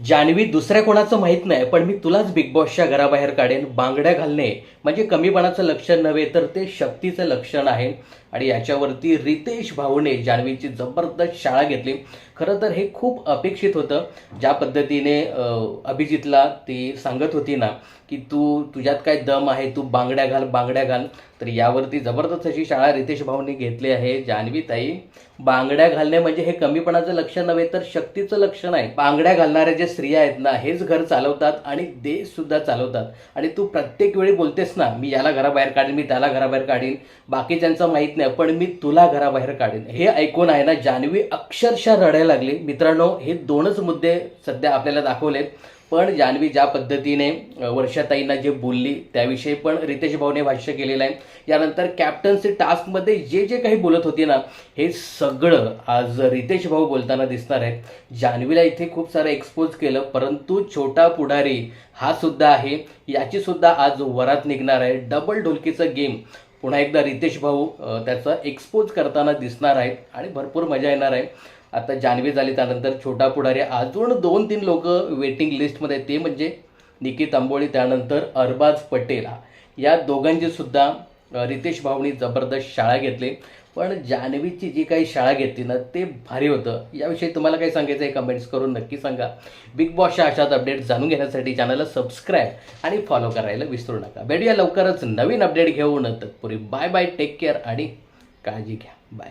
जान्हवी दुसऱ्या कोणाचं माहीत नाही पण मी तुलाच बिग बॉसच्या घराबाहेर काढेन बांगड्या घालणे. म्हणजे कमीपणाचं लक्षण नव्हे तर ते शक्तीचं लक्षण आहे. आणि याच्यावरती रितेश भाऊने जान्हवीची जबरदस्त शाळा घेतली. खरं तर हे खूप अपेक्षित होतं. ज्या पद्धतीने अभिजितला ती सांगत होती ना की तू तुझ्यात काय दम आहे तू बांगड्या घाल बांगड्या घाल. तर यावरती जबरदस्त अशी शाळा रितेश भाऊंनी घेतली आहे. जान्हवी ताई बांगड्या घालणे म्हणजे हे कमीपणाचं लक्षण नव्हे तर शक्तीचं लक्षण आहे. बांगड्या घालणाऱ्या ज्या स्त्रिया आहेत ना हेच घर चालवतात आणि देश सुद्धा चालवतात. आणि तू प्रत्येक वेळी बोलतेस ना मी याला घराबाहेर काढीन मी त्याला घराबाहेर काढीन बाकीच्यांचं माहीत नाही पण मी तुला घराबाहेर काढीन. हे ऐकून आहे ना जान्हवी अक्षरशः रडायला लागली. मित्रांनो हे दोनच मुद्दे सध्या आपल्याला दाखवलेत. पण जान्हवी ज्या पद्धतीने वर्षाताईंना जे बोलली त्याविषयी पण रितेश भाऊने भाष्य केलेलं आहे. यानंतर कॅप्टन्सी टास्कमध्ये जे जे काही बोलत होती ना हे सगळं आज रितेश भाऊ बोलताना दिसणार आहे जान्हवीला इथे खूप सारं एक्सपोज केलं परंतु छोटा पुढारी हा सुद्धा आहे. याची सुद्धा आज वरात निघणार आहे. डबल ढोलकीचं गेम पुन्हा एकदा रितेश भाऊ त्याचा एक्सपोज करताना दिसणार आहेत आणि भरपूर मजा येणार आहे. आता जान्हवी झाली त्यानंतर छोटा पुढारी अजून दोन तीन लोक वेटिंग लिस्टमध्ये ते म्हणजे निकित आंबोळी त्यानंतर अरबाज पटेल. या दोघांची सुद्धा रितेश भाऊनी जबरदस्त शाळा घेतली. पण जान्हवीची जी काही शाळा घेतली ना ते भारी होतं. याविषयी तुम्हाला काही सांगायचं आहे कमेंट्स करून नक्की सांगा. बिग बॉसच्या अशाच अपडेट जाणून घेण्यासाठी चॅनलला सबस्क्राईब आणि फॉलो करायला विसरू नका. भेटूया लवकरच नवीन अपडेट घेऊन. तत्पुरी बाय बाय टेक केअर आणि काळजी घ्या. बाय